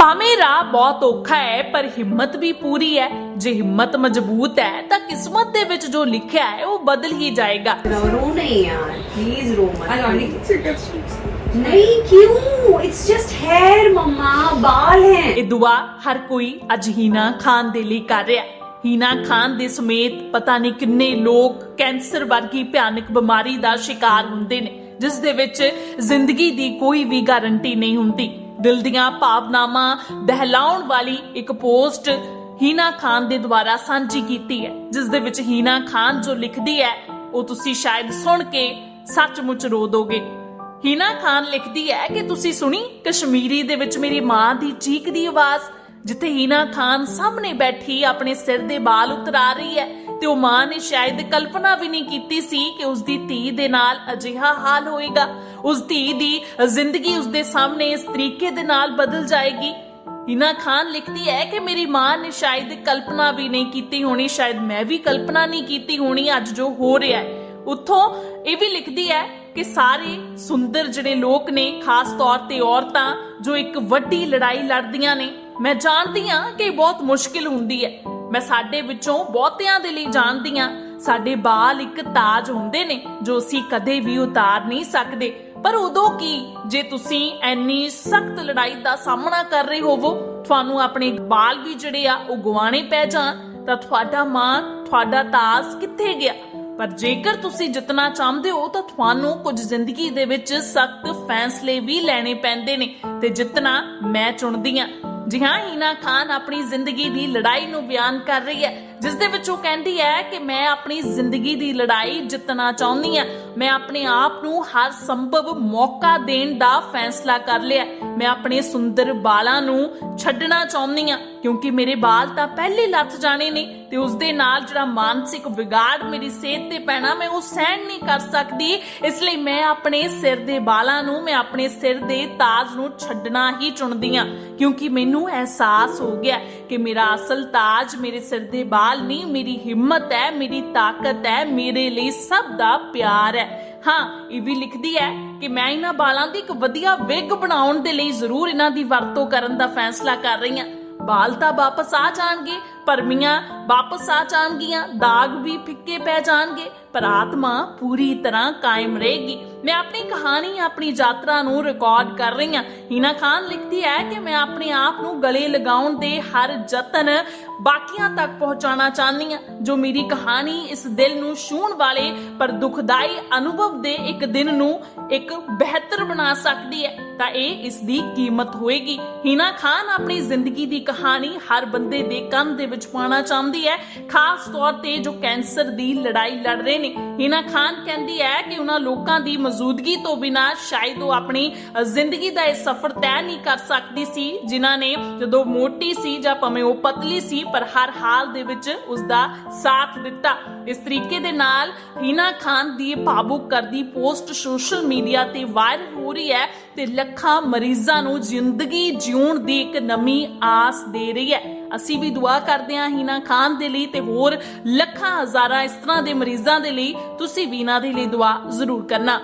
ਭਾਵੇਂ ਰਾਹ ਬਹੁਤ ਔਖਾ ਹੈ ਪਰ ਹਿੰਮਤ ਵੀ ਪੂਰੀ ਹੈ। ਜੇ ਹਿੰਮਤ ਮਜ਼ਬੂਤ ਹੈ ਤਾਂ ਕਿਸਮਤ ਦੇ ਵਿੱਚ ਜੋ ਲਿਖਿਆ ਹੈ ਉਹ ਬਦਲ ਹੀ ਜਾਏਗਾ। ਨਹੀਂ ਕਿਉਂ ਇਟਸ ਜਸਟ ਹੈਅਰ ਮਮਾ ਬਾਲ ਹੈ ਇਹ ਦੁਆ ਹਰ ਕੋਈ ਅੱਜ ਖਾਨ ਦੇ ਲਈ ਕਰ ਰਿਹਾ ਹੀਨਾ ਖਾਨ ਦੇ ਸਮੇਤ ਪਤਾ ਨਹੀਂ ਕਿੰਨੇ ਲੋਕ ਕੈਂਸਰ ਵਰਗੀ ਭਿਆਨਕ ਬਿਮਾਰੀ ਦਾ ਸ਼ਿਕਾਰ ਹੁੰਦੇ ਨੇ ਜਿਸ ਦੇ ਵਿੱਚ ਜ਼ਿੰਦਗੀ ਦੀ ਕੋਈ ਵੀ ਗਾਰੰਟੀ ਨਹੀਂ ਹੁੰਦੀ। ਦਿਲ ਦੀਆਂ ਭਾਵਨਾਵਾਂ ਦਹਿਲਾਉਣ ਵਾਲੀ ਇੱਕ ਪੋਸਟ ਹੀਨਾ ਖਾਨ ਦੇ ਦੁਆਰਾ ਸਾਂਝੀ ਕੀਤੀ ਹੈ, ਜਿਸ ਦੇ ਵਿੱਚ ਹੀਨਾ ਖਾਨ ਜੋ ਲਿਖਦੀ ਹੈ, ਉਹ ਤੁਸੀਂ ਸ਼ਾਇਦ ਸੁਣ ਕੇ ਸੱਚਮੁੱਚ ਰੋ ਦੋਗੇ। ਹੀਨਾ ਖਾਨ ਲਿਖਦੀ ਹੈ ਕਿ ਤੁਸੀਂ ਸੁਣੀ, ਕਸ਼ਮੀਰੀ ਦੇ ਵਿੱਚ ਮੇਰੀ ਮਾਂ ਦੀ ਚੀਕ ਦੀ ਆਵਾਜ਼, ਜਿੱਥੇ ਹੀਨਾ ਖਾਨ ਸਾਹਮਣੇ ਬੈਠੀ ਆਪਣੇ ਸਿਰ ਦੇ ਵਾਲ ਉਤਰਾ ਰਹੀ ਹੈ, ਤੇ ਉਹ ਮਾਂ ਨੇ ਸ਼ਾਇਦ ਕਲਪਨਾ ਵੀ ਨਹੀਂ ਕੀਤੀ ਸੀ ਕਿ ਉਸ ਦੀ ਧੀ ਦੇ ਨਾਲ ਅਜਿਹਾ ਹਾਲ ਹੋਏਗਾ। ਉਸ ਧੀ ਦੀ ਜ਼ਿੰਦਗੀ ਉਸ ਦੇ ਸਾਹਮਣੇ ਇਸ ਤਰੀਕੇ ਦੇ ਨਾਲ ਬਦਲ ਜਾਏਗੀ। ਹੀਨਾ ਖਾਨ ਲਿਖਦੀ ਹੈ ਕਿ ਮੇਰੀ ਮਾਂ ਨੇ ਸ਼ਾਇਦ ਕਲਪਨਾ ਵੀ ਨਹੀਂ ਕੀਤੀ ਹੋਣੀ, ਸ਼ਾਇਦ ਮੈਂ ਵੀ ਕਲਪਨਾ ਨਹੀਂ ਕੀਤੀ ਹੋਣੀ, ਅੱਜ ਜੋ ਹੋ ਰਿਹਾ ਹੈ। ਉੱਥੋਂ ਇਹ ਵੀ ਲਿਖਦੀ ਹੈ ਕਿ ਸਾਰੇ ਸੁੰਦਰ ਜਿਹੜੇ ਲੋਕ ਨੇ, ਖਾਸ ਤੌਰ ਤੇ ਔਰਤਾਂ, ਜੋ ਇੱਕ ਵੱਡੀ ਲੜਾਈ ਲੜਦੀਆਂ ਨੇ, ਮੈਂ ਜਾਣਦੀ ਹਾਂ ਕਿ ਇਹ ਬਹੁਤ ਮੁਸ਼ਕਿਲ ਹੁੰਦੀ ਹੈ। ਮੈਂ ਸਾਡੇ ਵਿੱਚੋਂ ਬਹੁਤਿਆਂ ਦੇ ਲਈ ਜਾਣਦੀ ਹਾਂ। ਸਾਡੇ ਬਾਲ ਇੱਕ ਤਾਜ ਹੁੰਦੇ ਨੇ, ਜੋ ਅਸੀਂ ਕਦੇ ਵੀ ਉਤਾਰ ਨਹੀਂ ਸਕਦੇ। ਪਰ ਉਦੋਂ ਕੀ? ਜੇ ਤੁਸੀਂ ਐਨੀ ਸਖਤ ਲੜਾਈ ਦਾ ਸਾਹਮਣਾ ਕਰ ਰਹੇ ਹੋਵੋ, ਤੁਹਾਨੂੰ ਆਪਣੇ ਬਾਲ ਵੀ ਜਿਹੜੇ ਆ, ਉਹ ਗਵਾਣੇ ਪੈ ਜਾਣ, ਤਾਂ ਤੁਹਾਡਾ ਮਾਣ ਤੁਹਾਡਾ ਤਾਸ ਕਿੱਥੇ ਗਿਆ? ਪਰ ਜੇਕਰ ਤੁਸੀਂ ਜਿੱਤਣਾ ਚਾਹੁੰਦੇ ਹੋ, ਤਾਂ ਤੁਹਾਨੂੰ ਕੁਝ ਜ਼ਿੰਦਗੀ ਦੇ ਵਿੱਚ ਸਖਤ ਫੈਸਲੇ ਵੀ ਲੈਣੇ ਪੈਂਦੇ ਨੇ, ਤੇ ਜਿੱਤਣਾ ਮੈਂ ਚੁਣਦੀ ਹਾਂ ਜੀ ਹਾਂ ਹੀਨਾ ਖਾਨ ਆਪਣੀ ਜ਼ਿੰਦਗੀ ਦੀ ਲੜਾਈ ਨੂੰ ਬਿਆਨ ਕਰ ਰਹੀ ਹੈ, ਜਿਸ ਦੇ ਵਿੱਚ ਉਹ ਕਹਿੰਦੀ ਹੈ ਕਿ ਮੈਂ ਆਪਣੀ ਜ਼ਿੰਦਗੀ ਦੀ ਲੜਾਈ ਜਿੱਤਣਾ ਚਾਹੁੰਦੀ ਹਾਂ। ਮੈਂ ਆਪਣੇ ਆਪ ਨੂੰ ਹਰ ਸੰਭਵ ਮੌਕਾ ਦੇਣ ਦਾ ਫੈਸਲਾ ਕਰ ਲਿਆ। ਮੈਂ ਆਪਣੇ ਸੁੰਦਰ ਬਾਲਾਂ ਨੂੰ ਛੱਡਣਾ ਚਾਹੁੰਦੀ ਹਾਂ, ਕਿਉਂਕਿ ਮੇਰੇ ਬਾਲ ਤਾਂ ਪਹਿਲੇ ਲੱਥ ਜਾਣੇ ਨੇ ਤੇ ਉਸ ਦੇ ਨਾਲ ਜਿਹੜਾ ਮਾਨਸਿਕ ਵਿਗਾੜ ਮੇਰੀ ਸਿਹਤ ਤੇ ਪੈਣਾ, ਮੈਂ ਉਹ ਸਹਿਣ ਨਹੀਂ ਕਰ ਸਕਦੀ। ਇਸ ਲਈ ਮੈਂ ਆਪਣੇ ਸਿਰ ਦੇ ਬਾਲਾਂ ਨੂੰ, ਮੈਂ ਆਪਣੇ ਸਿਰ ਦੇ ਤਾਜ ਨੂੰ ਛੱਡਣਾ ਹੀ ਚੁਣਦੀ ਹਾਂ, ਕਿਉਂਕਿ ਮੈਨੂੰ ਅਹਿਸਾਸ ਹੋ ਗਿਆ ਕਿ ਮੇਰਾ ਅਸਲ ਤਾਜ ਮੇਰੇ ਸਿਰ ਦੇ ਬਾਲ ਨਹੀਂ, ਮੇਰੀ ਹਿੰਮਤ ਹੈ, ਮੇਰੀ ਤਾਕਤ ਹੈ, ਮੇਰੇ ਲਈ ਸਭ ਦਾ ਪਿਆਰ ਹੈ। ਹਾਂ, ਇਹ ਵੀ ਲਿਖਦੀ ਹੈ ਕਿ ਮੈਂ ਇਹਨਾਂ ਬਾਲਾਂ ਦੀ ਇੱਕ ਵਧੀਆ ਵਿਗ ਬਣਾਉਣ ਦੇ ਲਈ ਜ਼ਰੂਰ ਇਹਨਾਂ ਦੀ ਵਰਤੋਂ ਕਰਨ ਦਾ ਫੈਸਲਾ ਕਰ ਰਹੀ ਹਾਂ। ਬਾਲ ਤਾਂ ਵਾਪਸ ਆ ਜਾਣਗੇ, ਪਰਮੀਆਂ ਵਾਪਸ ਆ ਜਾਣਗੀਆਂ, ਦਾਗ ਵੀ ਫਿੱਕੇ ਪੈ ਜਾਣਗੇ, ਪਰ ਆਤਮਾ ਪੂਰੀ ਤਰ੍ਹਾਂ ਕਾਇਮ ਰਹੇਗੀ। ਮੈਂ ਆਪਣੀ ਕਹਾਣੀ, ਆਪਣੀ ਯਾਤਰਾ ਨੂੰ ਰਿਕਾਰਡ ਕਰ ਰਹੀ ਹਾਂ। ਹੀਨਾ ਖਾਨ ਲਿਖਦੀ ਹੈ ਕਿ ਮੈਂ ਆਪਣੇ ਆਪ ਨੂੰ ਗਲੇ ਲਗਾਉਣ ਦੇ ਹਰ ਯਤਨ ਬਾਕੀਆਂ ਤੱਕ ਪਹੁੰਚਾਉਣਾ ਚਾਹੁੰਦੀ ਹਾਂ। ਜੋ ਮੇਰੀ ਕਹਾਣੀ ਇਸ ਦਿਲ ਨੂੰ ਛੂਹਣ ਵਾਲੇ ਪਰ ਦੁਖਦਾਈ ਅਨੁਭਵ ਦੇ ਇੱਕ ਦਿਨ ਨੂੰ ਇੱਕ ਬਿਹਤਰ ਬਣਾ ਸਕਦੀ ਹੈ, ਤਾਂ ਇਹ ਇਸ ਦੀ ਕੀਮਤ ਹੋਏਗੀ। ਹੀਨਾ ਖਾਨ ਆਪਣੀ ਜ਼ਿੰਦਗੀ ਦੀ ਕਹਾਣੀ ਹਰ ਬੰਦੇ ਦੇ ਕੰਨ ਦੇ ਵਿੱਚ ਪਾਉਣਾ ਚਾਹੁੰਦੀ ਹੈ, ਖਾਸ ਤੌਰ ਤੇ ਜੋ ਕੈਂਸਰ ਦੀ ਲੜਾਈ ਲੜ ਰਹੇ ਨੇ। ਹੀਨਾ ਖਾਨ ਕਹਿੰਦੀ ਹੈ ਕਿ ਉਹਨਾਂ ਲੋਕਾਂ ਦੀ ਮੌਜੂਦਗੀ ਤੋਂ ਬਿਨਾ ਸ਼ਾਇਦ ਉਹ ਆਪਣੀ ਜ਼ਿੰਦਗੀ ਦਾ ਇਹ ਸਫ਼ਰ ਤੈਅ ਨਹੀਂ ਕਰ ਸਕਦੀ ਸੀ, ਜਿਨ੍ਹਾਂ ਨੇ ਜਦੋਂ ਮੋਟੀ ਸੀ ਜਾਂ ਭਾਵੇਂ ਉਹ ਪਤਲੀ ਸੀ ਪਰ ਹਰ ਹਾਲ ਦੇ ਵਿੱਚ ਉਸ ਦਾ ਸਾਥ ਦਿੱਤਾ। ਇਸ ਤਰੀਕੇ ਦੇ ਨਾਲ ਹੀਨਾ ਖਾਨ ਦੀ ਭਾਵੁਕ ਕਰਦੀ ਪੋਸਟ ਸੋਸ਼ਲ ਮੀਡੀਆ ਤੇ ਵਾਇਰਲ ਹੋ ਰਹੀ ਹੈ ਤੇ ਲੱਖਾਂ ਮਰੀਜ਼ਾਂ ਨੂੰ ਜ਼ਿੰਦਗੀ ਜਿਉਣ ਦੀ ਇੱਕ ਨਵੀਂ ਆਸ ਦੇ ਰਹੀ ਹੈ। ਅਸੀਂ ਵੀ ਦੁਆ ਕਰਦੇ ਹਾਂ ਹੀਨਾ ਖਾਨ ਦੇ ਲਈ ਤੇ ਹੋਰ ਲੱਖਾਂ ਹਜ਼ਾਰਾਂ ਇਸ ਤਰ੍ਹਾਂ ਦੇ ਮਰੀਜ਼ਾਂ ਦੇ ਲਈ। ਤੁਸੀਂ ਵੀ ਇਹਨਾਂ ਦੇ ਲਈ ਦੁਆ ਜ਼ਰੂਰ ਕਰਨਾ।